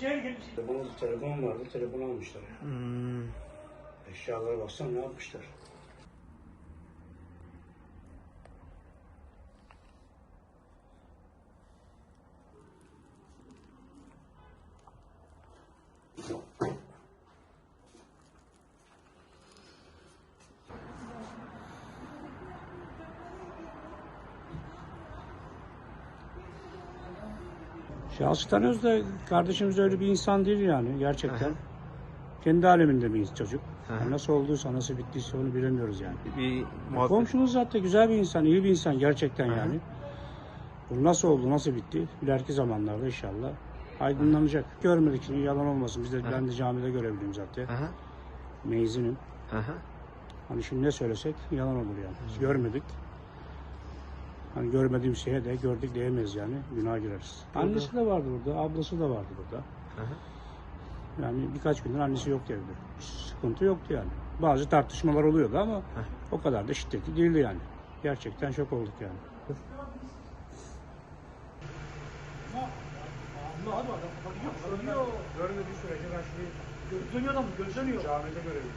şehir gelip Telefon, telefon vardı, telefonu almışlar. Hmm. Eşyalara baksana ne yapmışlar. Şahsı tanıyoruz da kardeşimiz öyle bir insan değil yani gerçekten. Aha. Kendi aleminde bir çocuk. Aha. Yani nasıl olduysa, nasıl bittiyse onu bilemiyoruz yani. Bir muhabbet. Komşumuz zaten güzel bir insan, iyi bir insan gerçekten Aha. yani. Bu nasıl oldu, nasıl bitti? İleriki zamanlarda inşallah aydınlanacak. Görmedik şimdi yalan olmasın. Biz de, Aha. ben de camide görebilirim zaten. Aha. Meyzinim. Aha. Hani şimdi ne söylesek yalan olur yani. Biz görmedik. Hani görmediğim şeye de gördük diyemeyiz yani. Günah gireriz. Annesi de vardı burada, ablası da vardı burada. Aha. Yani birkaç gündür annesi yoktu evde. Sıkıntı yoktu yani. Bazı tartışmalar oluyordu ama o kadar da şiddetli değildi yani. Gerçekten şok olduk yani. Görmediği sürece ben şimdi Gözleniyor adam gözleniyor. camide görebilirim.